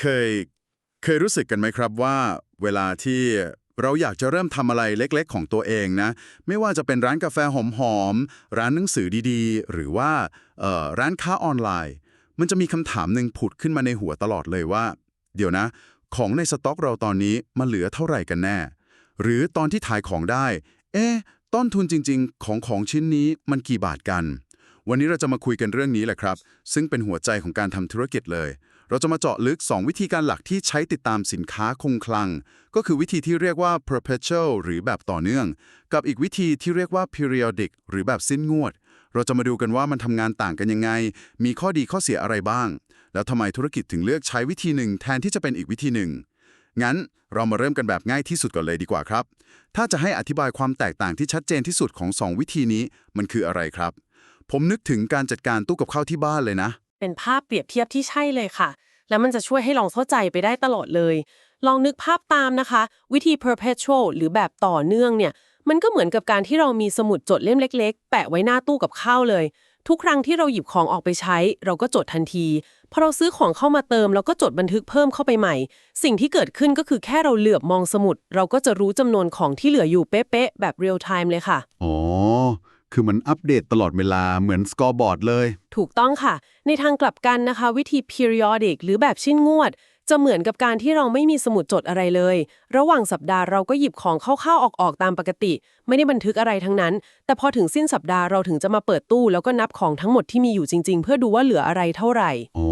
เคย เคยรู้สึกกันไหมครับว่า เวลาที่เราอยากจะเริ่มทำอะไรเล็ก ๆ ของตัวเองนะ ไม่ว่าจะเป็นร้านกาแฟหอมๆ ร้านหนังสือดีๆ หรือว่าร้านค้าออนไลน์ มันจะมีคำถามหนึ่งผุดขึ้นมาในหัวตลอดเลยว่า เดี๋ยวนะ ของในสต็อกเราตอนนี้มันเหลือเท่าไหร่กันแน่ หรือตอนที่ถ่ายของได้ เอ๊ะ ต้นทุนจริง ๆ ของของชิ้นนี้มันกี่บาทกัน วันนี้เราจะมาคุยกันเรื่องนี้แหละครับ ซึ่งเป็นหัวใจของการทำธุรกิจเลย เราจะมาเจาะลึก 2 วิธีการหลักที่ใช้ติดตามสินค้าคงคลัง ก็คือวิธีที่เรียกว่า perpetual หรือแบบต่อเนื่อง กับอีกวิธีที่เรียกว่า periodic หรือแบบสิ้นงวด เราจะมาดูกันว่ามันทำงานต่างกันยังไง มีข้อดีข้อเสียอะไรบ้าง แล้วทำไมธุรกิจถึงเลือกใช้วิธีหนึ่งแทนที่จะเป็นอีกวิธีหนึ่งงั้นเรามาเริ่มกันแบบง่ายที่สุดก่อนเลยดีกว่าครับ ถ้าจะให้อธิบายความแตกต่างที่ชัดเจนที่สุดของ 2 วิธีนี้มันคืออะไรครับ ผมนึกถึงการจัดการตู้กับข้าวที่บ้านเลยนะ เป็นภาพเปรียบเทียบที่ใช่เลยค่ะ แล้วมันจะช่วยให้ลองเข้าใจไปได้ตลอดเลย ลองนึกภาพตามนะคะ วิธี perpetual หรือแบบต่อเนื่องเนี่ย มันก็เหมือนกับการที่เรามีสมุดจดเล่มเล็ก ๆ แปะไว้หน้าตู้กับข้าวเลย ทุกครั้งที่เราหยิบของออกไปใช้ เราก็จดทันทีพอเราซื้อของเข้ามาเติมเราก็จดบันทึกเพิ่มเข้าไปใหม่ สิ่งที่เกิดขึ้นก็คือแค่เราเหลือบมองสมุด เราก็จะรู้จำนวนของที่เหลืออยู่เป๊ะๆแบบ real time เลยค่ะอ๋อ คือมันอัปเดตตลอดเวลาเหมือนสกอร์บอร์ดเลย ถูกต้องค่ะ ในทางกลับกันนะคะ วิธี periodic หรือแบบชิ้นงวด จะเหมือนกับการที่เราไม่มีสมุดจดอะไรเลย ระหว่างสัปดาห์เราก็หยิบของเข้าๆออกๆตามปกติ ไม่ได้บันทึกอะไรทั้งนั้น แต่พอถึงสิ้นสัปดาห์เราถึงจะมาเปิดตู้ แล้วก็นับของทั้งหมดที่มีอยู่จริง ๆ เพื่อดูว่าเหลืออะไรเท่าไหร่ อ๋อ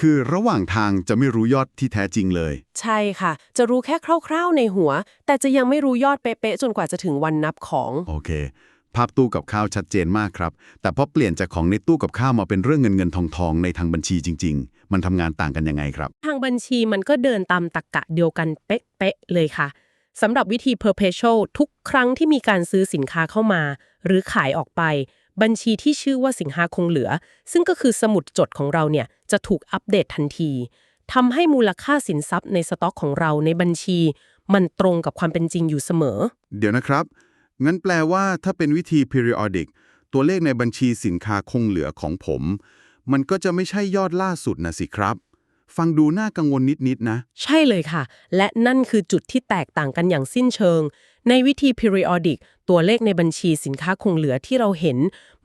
คือระหว่างทางจะไม่รู้ยอดที่แท้จริงเลย ใช่ค่ะ จะรู้แค่คร่าวๆในหัว แต่จะยังไม่รู้ยอดเป๊ะๆจนกว่าจะถึงวันนับของ โอเคภาพตู้กับข้าวชัดเจนมากครับ แต่พอเปลี่ยนจากของในตู้กับข้าวมาเป็นเรื่องเงินเงินทองทองในทางบัญชีจริง ๆ มันทำงานต่างกันยังไงครับ ทางบัญชีมันก็เดินตามตรรกกะเดียวกันเป๊ะๆเลยค่ะสำหรับวิธี perpetual ทุกครั้งที่มีการซื้อสินค้าเข้ามา หรือขายออกไป บัญชีที่ชื่อว่าสินค้าคงเหลือ ซึ่งก็คือสมุดจดของเราเนี่ยจะถูกอัปเดตทันทีทำให้มูลค่าสินทรัพย์ในสต็อกของเราในบัญชี มันตรงกับความเป็นจริงอยู่เสมอ เดี๋ยวนะครับ งั้นแปลว่าถ้าเป็นวิธี periodic ตัวเลขในบัญชีสินค้าคงเหลือของผม มันก็จะไม่ใช่ยอดล่าสุดนะสิครับ ฟังดูน่ากังวลนิดๆนะ ใช่เลยค่ะ และนั่นคือจุดที่แตกต่างกันอย่างสิ้นเชิง ในวิธี periodic ตัวเลขในบัญชีสินค้าคงเหลือที่เราเห็น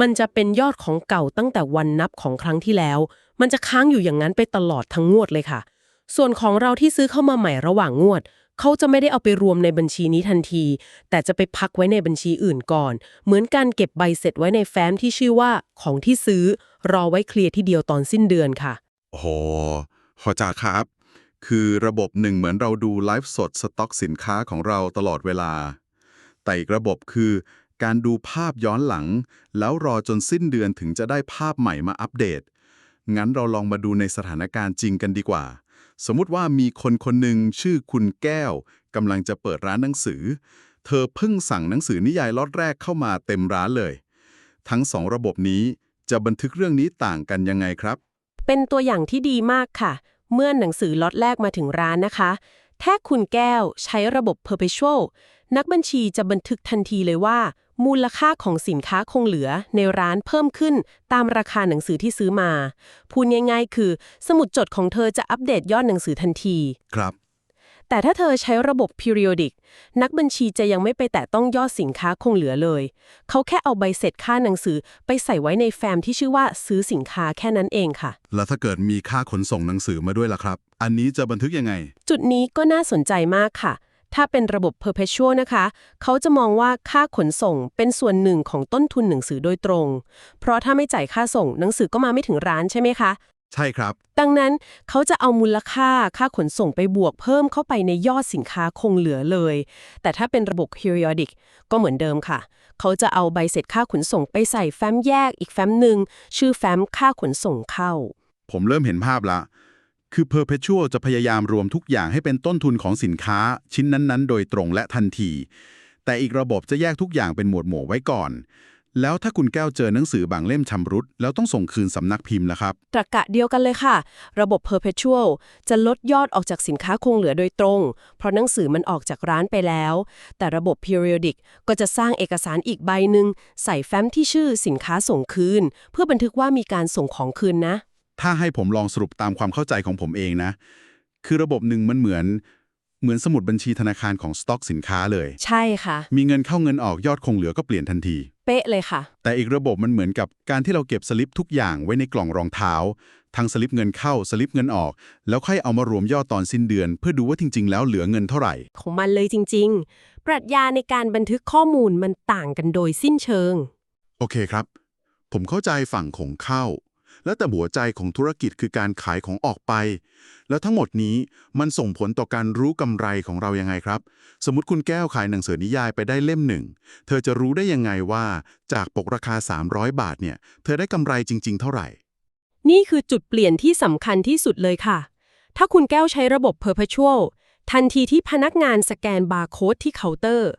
มันจะเป็นยอดของเก่าตั้งแต่วันนับของครั้งที่แล้ว มันจะค้างอยู่อย่างนั้นไปตลอดทั้งงวดเลยค่ะ ส่วนของเราที่ซื้อเข้ามาใหม่ระหว่างงวด เขาจะไม่ได้เอาไปรวมในบัญชีนี้ทันที แต่จะไปพักไว้ในบัญชีอื่นก่อน เหมือนการเก็บใบเสร็จไว้ในแฟ้มที่ชื่อว่าของที่ซื้อ รอไว้เคลียร์ที่เดียวตอนสิ้นเดือนค่ะ โอ้โหขอจากครับ คือระบบหนึ่งเหมือนเราดูไลฟ์สดสต็อกสินค้าของเราตลอดเวลา แต่อีกระบบคือการดูภาพย้อนหลัง แล้วรอจนสิ้นเดือนถึงจะได้ภาพใหม่มาอัปเดต งั้นเราลองมาดูในสถานการณ์จริงกันดีกว่า สมมุติว่ามีคนคนหนึ่งชื่อคุณแก้วกำลังจะเปิดร้านหนังสือ เธอเพิ่งสั่งหนังสือนิยายล็อตแรกเข้ามาเต็มร้านเลย ทั้งสองระบบนี้จะบันทึกเรื่องนี้ต่างกันยังไงครับ เป็นตัวอย่างที่ดีมากค่ะ เมื่อหนังสือล็อตแรกมาถึงร้านนะคะถ้าคุณแก้วใช้ระบบ perpetual นักบัญชีจะบันทึกทันทีเลยว่า มูลค่าของสินค้าคงเหลือในร้านเพิ่มขึ้นตามราคาหนังสือที่ซื้อมา พูดง่ายๆ คือ สมุดจดของเธอจะอัปเดตยอดหนังสือทันที ครับ แต่ถ้าเธอใช้ระบบ periodic นักบัญชีจะยังไม่ไปแตะต้องยอดสินค้าคงเหลือเลย เขาแค่เอาใบเสร็จค่าหนังสือไปใส่ไว้ในแฟ้มที่ชื่อว่าซื้อสินค้าแค่นั้นเองค่ะ แล้วถ้าเกิดมีค่าขนส่งหนังสือมาด้วยล่ะครับ อันนี้จะบันทึกยังไง จุดนี้ก็น่าสนใจมากค่ะ ถ้าเป็นระบบ perpetual นะคะ เขาจะมองว่าค่าขนส่งเป็นส่วนหนึ่งของต้นทุนหนังสือโดยตรง เพราะถ้าไม่จ่ายค่าส่งหนังสือก็มาไม่ถึงร้านใช่ไหมคะ ใช่ครับ ดังนั้นเขาจะเอามูลค่าค่าขนส่งไปบวกเพิ่มเข้าไปในยอดสินค้าคงเหลือเลย แต่ถ้าเป็นระบบ periodic ก็เหมือนเดิมค่ะ เขาจะเอาใบเสร็จค่าขนส่งไปใส่แฟ้มแยกอีกแฟ้มหนึ่งชื่อแฟ้มค่าขนส่งเข้า ผมเริ่มเห็นภาพละ คือ perpetual จะพยายามรวมทุกอย่างให้เป็นต้นทุนของสินค้า ชิ้นนั้นๆ โดยตรงและทันที แต่อีกระบบจะแยกทุกอย่างเป็นหมวดหมู่ไว้ก่อน แล้วถ้าคุณแก้วเจอหนังสือบางเล่มชำรุด แล้วต้องส่งคืนสำนักพิมพ์ล่ะครับ ตรรกะเดียวกันเลยค่ะ ระบบ perpetual จะลดยอดออกจากสินค้าคงเหลือโดยตรง เพราะหนังสือมันออกจากร้านไปแล้ว แต่ระบบ periodic ก็จะสร้างเอกสารอีกใบหนึ่งใส่แฟ้มที่ชื่อสินค้าส่งคืน เพื่อบันทึกว่ามีการส่งของคืนนะ ถ้าให้ผมลองสรุปตามความเข้าใจของผมเองนะ คือระบบหนึ่งมันเหมือน เหมือนสมุดบัญชีธนาคารของสต็อกสินค้าเลย ใช่ค่ะ มีเงินเข้าเงินออกยอดคงเหลือก็เปลี่ยนทันที เป๊ะเลยค่ะ แต่อีกระบบมันเหมือนกับการที่เราเก็บสลิปทุกอย่างไว้ในกล่องรองเท้า ทั้งสลิปเงินเข้าสลิปเงินออก แล้วค่อยเอามารวมยอดตอนสิ้นเดือน เพื่อดูว่าจริง ๆ แล้วเหลือเงินเท่าไหร่ ของมันเลยจริง ๆ ปรัชญาในการบันทึกข้อมูลมันต่างกันโดยสิ้นเชิง โอเคครับ ผมเข้าใจฝั่งของเข้า แล้วแต่หัวใจของธุรกิจคือการขายของออกไป แล้วทั้งหมดนี้มันส่งผลต่อการรู้กำไรของเรายังไงครับ สมมติคุณแก้วขายหนังสือนิยายไปได้เล่มหนึ่ง เธอจะรู้ได้ยังไงว่าจากปกราคา 300 บาทเนี่ย เธอได้กำไรจริง ๆ เท่าไหร่ นี่คือจุดเปลี่ยนที่สำคัญที่สุดเลยค่ะ ถ้าคุณแก้วใช้ระบบ Perpetual ทันทีที่พนักงานสแกนบาร์โค้ดที่เคาน์เตอร์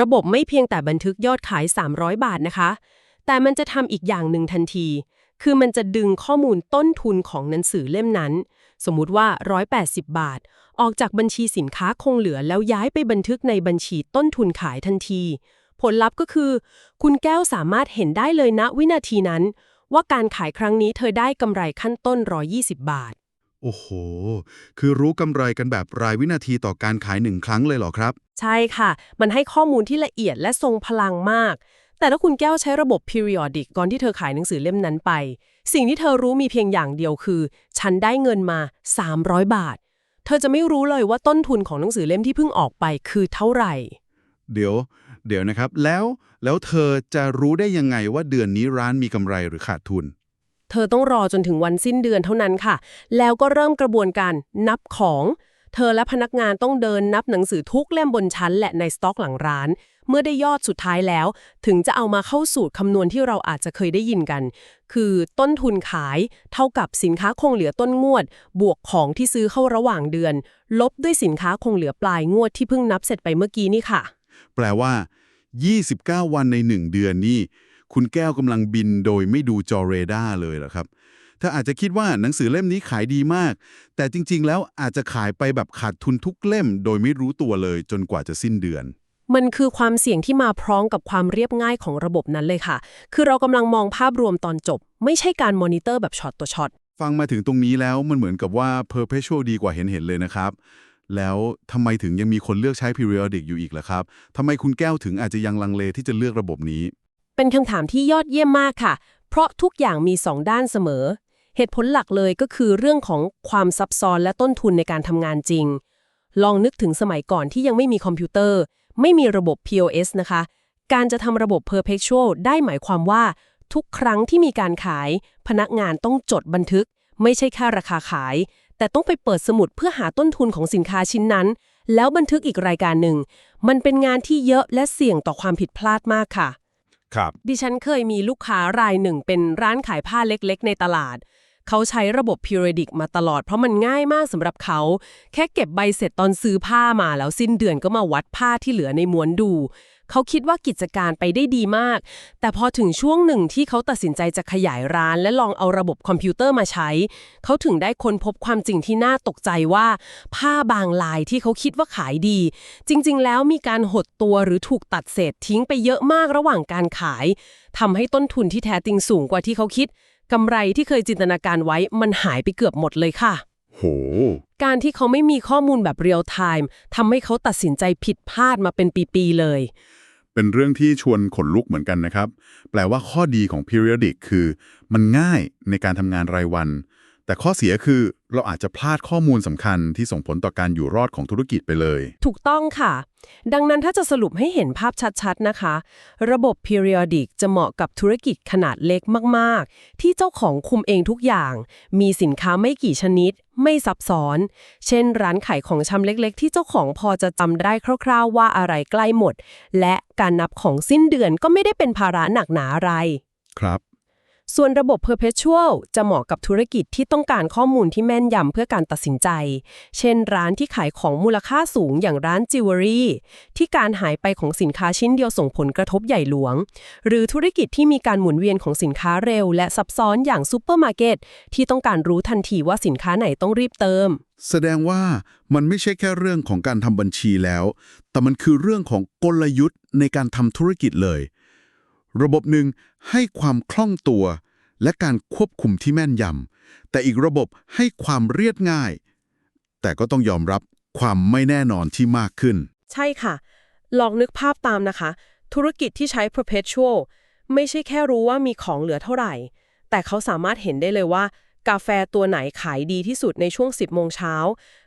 ระบบไม่เพียงแต่บันทึกยอดขาย 300 บาทนะคะ แต่มันจะทำอีกอย่างหนึ่งทันที คือมันจะดึงข้อมูลต้นทุนของหนังสือเล่มนั้น สมมุติว่า 180 บาท ออกจากบัญชีสินค้าคงเหลือแล้วย้ายไปบันทึกในบัญชีต้นทุนขายทันที ผลลัพธ์ก็คือ คุณแก้วสามารถเห็นได้เลยณวินาทีนั้น ว่าการขายครั้งนี้เธอได้กำไรขั้นต้น 120 บาท โอ้โห คือรู้กำไรกันแบบรายวินาทีต่อการขายหนึ่งครั้งเลยเหรอครับ ใช่ค่ะ มันให้ข้อมูลที่ละเอียดและทรงพลังมาก แต่ถ้าคุณแก้วใช้ระบบ periodic ก่อนที่เธอขายหนังสือเล่มนั้นไป สิ่งที่เธอรู้มีเพียงอย่างเดียวคือ ฉันได้เงินมา 300 บาท เธอจะไม่รู้เลยว่าต้นทุนของหนังสือเล่มที่เพิ่งออกไปคือเท่าไหร่ เดี๋ยว เดี๋ยวนะครับ แล้วแล้วเธอจะรู้ได้ยังไงว่าเดือนนี้ร้านมีกำไรหรือขาดทุน เธอต้องรอจนถึงวันสิ้นเดือนเท่านั้นค่ะ แล้วก็เริ่มกระบวนการนับของ เธอและพนักงานต้องเดินนับหนังสือทุกเล่มบนชั้นและในสต็อกหลังร้าน เมื่อได้ยอดสุดท้ายแล้ว ถึงจะเอามาเข้าสูตรคำนวณที่เราอาจจะเคยได้ยินกัน คือต้นทุนขายเท่ากับสินค้าคงเหลือต้นงวด บวกของที่ซื้อเข้าระหว่างเดือน ลบด้วยสินค้าคงเหลือปลายงวดที่เพิ่งนับเสร็จไปเมื่อกี้นี่ค่ะ แปลว่า 29 วันใน 1 เดือนนี่คุณแก้วกำลังบินโดยไม่ดูจอเรดาร์เลยเหรอครับ ถ้าอาจจะคิดว่าหนังสือเล่มนี้ขายดีมาก แต่จริง ๆ แล้วอาจจะขายไปแบบขาดทุนทุกเล่ม โดยไม่รู้ตัวเลยจนกว่าจะสิ้นเดือน มันคือความเสี่ยงที่มาพร้อมกับความเรียบง่ายของระบบนั้นเลยค่ะ คือเรากำลังมองภาพรวมตอนจบ ไม่ใช่การมอนิเตอร์แบบช็อตต่อช็อตฟังมาถึงตรงนี้แล้วมันเหมือนกับว่า perpetual ดีกว่าเห็นเห็นๆเลยนะครับ แล้วทำไมถึงยังมีคนเลือกใช้ periodic อยู่อีกล่ะครับทำไมคุณแก้วถึงอาจจะยังลังเลที่จะเลือกระบบนี้ เป็นคำถามที่ยอดเยี่ยมมากค่ะ เพราะทุกอย่างมีสองด้านเสมอ เหตุผลหลักเลยก็คือเรื่องของความซับซ้อนและต้นทุนในการทำงานจริง ลองนึกถึงสมัยก่อนที่ยังไม่มีคอมพิวเตอร์ ไม่มีระบบ POS นะคะ การจะทำระบบ Perpetual ได้หมายความว่า ทุกครั้งที่มีการขาย พนักงานต้องจดบันทึก ไม่ใช่แค่ราคาขาย แต่ต้องไปเปิดสมุดเพื่อหาต้นทุนของสินค้าชิ้นนั้น แล้วบันทึกอีกรายการหนึ่ง มันเป็นงานที่เยอะและเสี่ยงต่อความผิดพลาดมากค่ะครับดิฉันเคยมีลูกค้ารายหนึ่งเป็นร้านขายผ้าเล็กๆ ในตลาด เขาใช้ระบบ Periodic มาตลอดเพราะมันง่ายมากสำหรับเขา แค่เก็บใบเสร็จตอนซื้อผ้ามาแล้วสิ้นเดือนก็มาวัดผ้าที่เหลือในม้วนดู เขาคิดว่ากิจการไปได้ดีมาก แต่พอถึงช่วงหนึ่งที่เขาตัดสินใจจะขยายร้าน และลองเอาระบบคอมพิวเตอร์มาใช้ เขาถึงได้ค้นพบความจริงที่น่าตกใจว่า ผ้าบางลายที่เขาคิดว่าขายดี จริง ๆ แล้วมีการหดตัวหรือถูกตัดเศษทิ้งไปเยอะมากระหว่างการขายทำให้ต้นทุนที่แท้จริงสูงกว่าที่เขาคิด กำไรที่เคยจินตนาการไว้มันหายไปเกือบหมดเลยค่ะ โห การที่เขาไม่มีข้อมูลแบบเรียลไทม์ทำให้เขาตัดสินใจผิดพลาดมาเป็นปีๆเลย เป็นเรื่องที่ชวนขนลุกเหมือนกันนะครับ แปลว่าข้อดีของ periodic คือ มันง่ายในการทำงานรายวัน แต่ข้อเสียคือเราอาจจะพลาดข้อมูลสำคัญที่ส่งผลต่อการอยู่รอดของธุรกิจไปเลย ถูกต้องค่ะ ดังนั้นถ้าจะสรุปให้เห็นภาพชัดๆนะคะ ระบบ periodic จะเหมาะกับธุรกิจขนาดเล็กมากๆ ที่เจ้าของคุมเองทุกอย่าง มีสินค้าไม่กี่ชนิด ไม่ซับซ้อน เช่น ร้านขายของชำเล็กๆ ที่เจ้าของพอจะจำได้คร่าวๆ ว่าอะไรใกล้หมด และการนับของสิ้นเดือนก็ไม่ได้เป็นภาระหนักหนาอะไร ครับ ส่วนระบบ Perpetual จะเหมาะกับธุรกิจที่ต้องการข้อมูลที่แม่นยำเพื่อการตัดสินใจ เช่นร้านที่ขายของมูลค่าสูงอย่างร้านจิวเวลรี่ที่การหายไปของสินค้าชิ้นเดียวส่งผลกระทบใหญ่หลวง หรือธุรกิจที่มีการหมุนเวียนของสินค้าเร็ว และซับซ้อนอย่างซูเปอร์มาร์เก็ตที่ต้องการรู้ทันทีว่าสินค้าไหนต้องรีบเติม แสดงว่ามันไม่ใช่แค่เรื่องของการทำบัญชีแล้ว แต่มันคือเรื่องของกลยุทธ์ในการทำธุรกิจเลย ระบบหนึ่งให้ความคล่องตัว และการควบคุมที่แม่นยำแต่อีกระบบให้ความเรียบง่าย แต่ก็ต้องยอมรับความไม่แน่นอนที่มากขึ้น ใช่ค่ะ ลองนึกภาพตามนะคะ ธุรกิจที่ใช้ perpetual ไม่ใช่แค่รู้ว่ามีของเหลือเท่าไหร่ แต่เขาสามารถเห็นได้เลยว่า กาแฟตัวไหนขายดีที่สุดในช่วง 10โมงเช้า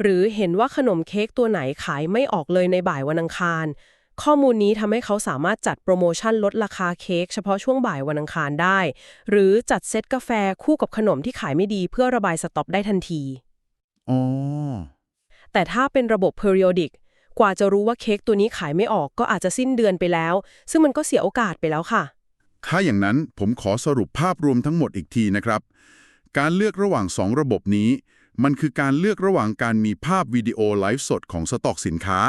หรือเห็นว่าขนมเค้กตัวไหนขายไม่ออกเลยในบ่ายวันอังคาร ข้อมูลนี้ทำให้เขาสามารถจัดโปรโมชั่นลดราคาเค้กเฉพาะช่วงบ่ายวันอังคารได้ หรือจัดเซตกาแฟคู่กับขนมที่ขายไม่ดีเพื่อระบายสต็อกได้ทันทีอ๋อแต่ถ้าเป็นระบบ periodic กว่าจะรู้ว่าเค้กตัวนี้ขายไม่ออกก็อาจจะสิ้นเดือนไปแล้ว ซึ่งมันก็เสียโอกาสไปแล้วค่ะ ถ้าอย่างนั้นผมขอสรุปภาพรวมทั้งหมดอีกทีนะครับ การเลือกระหว่าง 2 ระบบนี้ มันคือการเลือกระหว่างการมีภาพวิดีโอไลฟ์สดของสต็อกสินค้า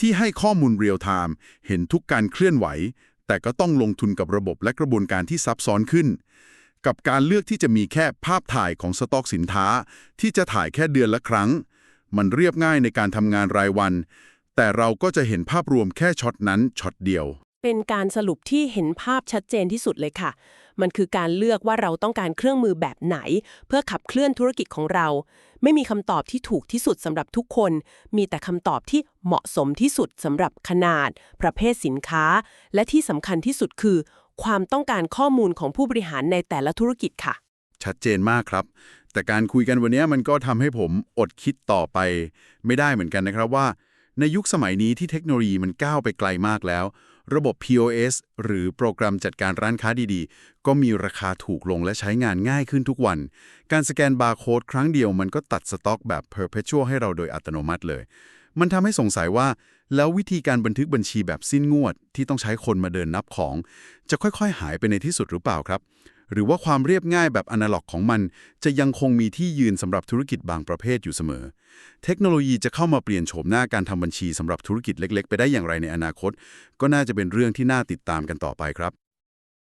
ที่ให้ข้อมูลเรียลไทม์เห็นทุกการเคลื่อนไหว แต่ก็ต้องลงทุนกับระบบและกระบวนการที่ซับซ้อนขึ้น กับการเลือกที่จะมีแค่ภาพถ่ายของสต็อกสินค้า ที่จะถ่ายแค่เดือนละครั้ง มันเรียบง่ายในการทำงานรายวัน แต่เราก็จะเห็นภาพรวมแค่ช็อตนั้นช็อตเดียว เป็นการสรุปที่เห็นภาพชัดเจนที่สุดเลยค่ะ มันคือการเลือกว่าเราต้องการเครื่องมือแบบไหน เพื่อขับเคลื่อนธุรกิจของเรา ไม่มีคำตอบที่ถูกที่สุดสำหรับทุกคน มีแต่คำตอบที่เหมาะสมที่สุดสำหรับขนาด ประเภทสินค้า และที่สำคัญที่สุดคือ ความต้องการข้อมูลของผู้บริหารในแต่ละธุรกิจค่ะ ชัดเจนมากครับ แต่การคุยกันวันนี้มันก็ทำให้ผมอดคิดต่อไป ไม่ได้เหมือนกันนะครับว่า ในยุคสมัยนี้ที่เทคโนโลยีมันก้าวไปไกลมากแล้ว ระบบ POS หรือโปรแกรมจัดการร้านค้าดีๆ ก็มีราคาถูกลงและใช้งานง่ายขึ้นทุกวัน การสแกนบาร์โค้ดครั้งเดียวมันก็ตัดสต็อกแบบ perpetual ให้เราโดยอัตโนมัติเลย มันทำให้สงสัยว่า แล้ววิธีการบันทึกบัญชีแบบสิ้นงวด ที่ต้องใช้คนมาเดินนับของ จะค่อยๆ หายไปในที่สุดหรือเปล่าครับ หรือว่าความเรียบง่ายแบบอนาล็อกของมัน จะยังคงมีที่ยืนสำหรับธุรกิจบางประเภทอยู่เสมอ เทคโนโลยีจะเข้ามาเปลี่ยนโฉมหน้าการทำบัญชีสำหรับธุรกิจเล็ก ๆ ไปได้อย่างไรในอนาคต ก็น่าจะเป็นเรื่องที่น่าติดตามกันต่อไปครับ